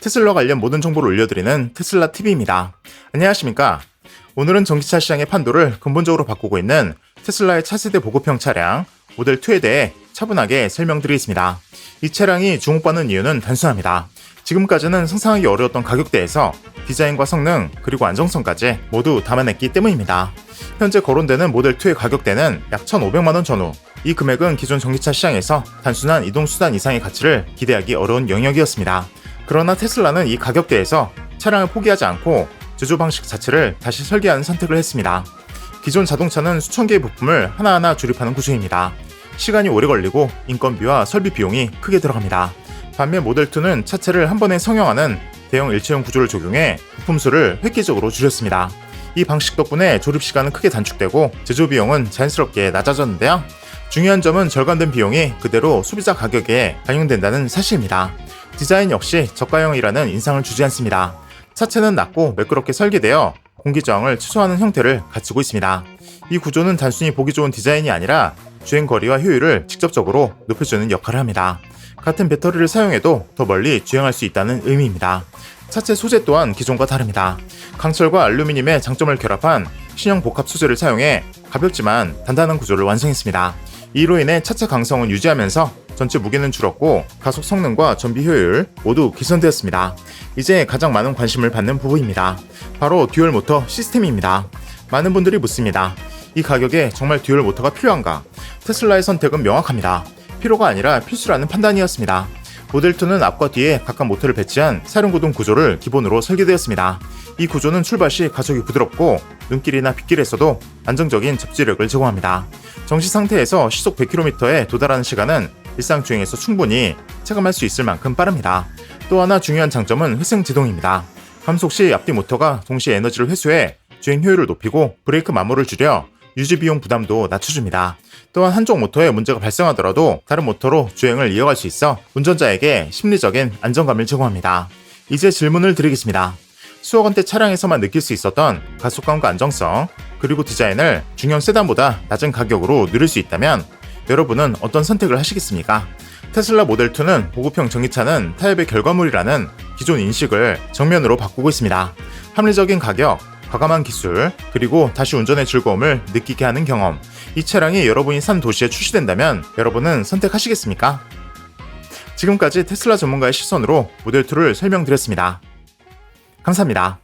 테슬라 관련 모든 정보를 올려드리는 테슬라 TV입니다. 안녕하십니까? 오늘은 전기차 시장의 판도를 근본적으로 바꾸고 있는 테슬라의 차세대 보급형 차량 모델 2에 대해 차분하게 설명드리겠습니다. 이 차량이 주목받는 이유는 단순합니다. 지금까지는 상상하기 어려웠던 가격대에서 디자인과 성능 그리고 안정성까지 모두 담아냈기 때문입니다. 현재 거론되는 모델 2의 가격대는 약 1,500만 원 전후. 이 금액은 기존 전기차 시장에서 단순한 이동 수단 이상의 가치를 기대하기 어려운 영역이었습니다. 그러나 테슬라는 이 가격대에서 차량을 포기하지 않고 제조 방식 자체를 다시 설계하는 선택을 했습니다. 기존 자동차는 수천 개의 부품을 하나하나 조립하는 구조입니다. 시간이 오래 걸리고 인건비와 설비 비용이 크게 들어갑니다. 반면 모델2는 차체를 한 번에 성형하는 대형 일체형 구조를 적용해 부품 수를 획기적으로 줄였습니다. 이 방식 덕분에 조립 시간은 크게 단축되고 제조 비용은 자연스럽게 낮아졌는데요. 중요한 점은 절감된 비용이 그대로 소비자 가격에 반영된다는 사실입니다. 디자인 역시 저가형이라는 인상을 주지 않습니다. 차체는 낮고 매끄럽게 설계되어 공기 저항을 최소화하는 형태를 갖추고 있습니다. 이 구조는 단순히 보기 좋은 디자인이 아니라 주행 거리와 효율을 직접적으로 높여주는 역할을 합니다. 같은 배터리를 사용해도 더 멀리 주행할 수 있다는 의미입니다. 차체 소재 또한 기존과 다릅니다. 강철과 알루미늄의 장점을 결합한 신형 복합 소재를 사용해 가볍지만 단단한 구조를 완성했습니다. 이로 인해 차체 강성은 유지하면서 전체 무게는 줄었고 가속 성능과 전비 효율 모두 개선되었습니다. 이제 가장 많은 관심을 받는 부분입니다. 바로 듀얼 모터 시스템입니다. 많은 분들이 묻습니다. 이 가격에 정말 듀얼 모터가 필요한가? 테슬라의 선택은 명확합니다. 필요가 아니라 필수라는 판단이었습니다. 모델2는 앞과 뒤에 각각 모터를 배치한 사륜구동 구조를 기본으로 설계되었습니다. 이 구조는 출발 시 가속이 부드럽고 눈길이나 빗길에서도 안정적인 접지력을 제공합니다. 정시 상태에서 시속 100km에 도달하는 시간은 일상 주행에서 충분히 체감할 수 있을 만큼 빠릅니다. 또 하나 중요한 장점은 회생 제동입니다. 감속 시 앞뒤 모터가 동시에 에너지를 회수해 주행 효율을 높이고 브레이크 마모를 줄여 유지 비용 부담도 낮춰줍니다. 또한 한쪽 모터에 문제가 발생하더라도 다른 모터로 주행을 이어갈 수 있어 운전자에게 심리적인 안정감을 제공합니다. 이제 질문을 드리겠습니다. 수억 원대 차량에서만 느낄 수 있었던 가속감과 안정성, 그리고 디자인을 중형 세단보다 낮은 가격으로 누릴 수 있다면 여러분은 어떤 선택을 하시겠습니까? 테슬라 모델2는 보급형 전기차는 타협의 결과물이라는 기존 인식을 정면으로 바꾸고 있습니다. 합리적인 가격, 과감한 기술, 그리고 다시 운전의 즐거움을 느끼게 하는 경험. 이 차량이 여러분이 산 도시에 출시된다면 여러분은 선택하시겠습니까? 지금까지 테슬라 전문가의 시선으로 모델2를 설명드렸습니다. 감사합니다.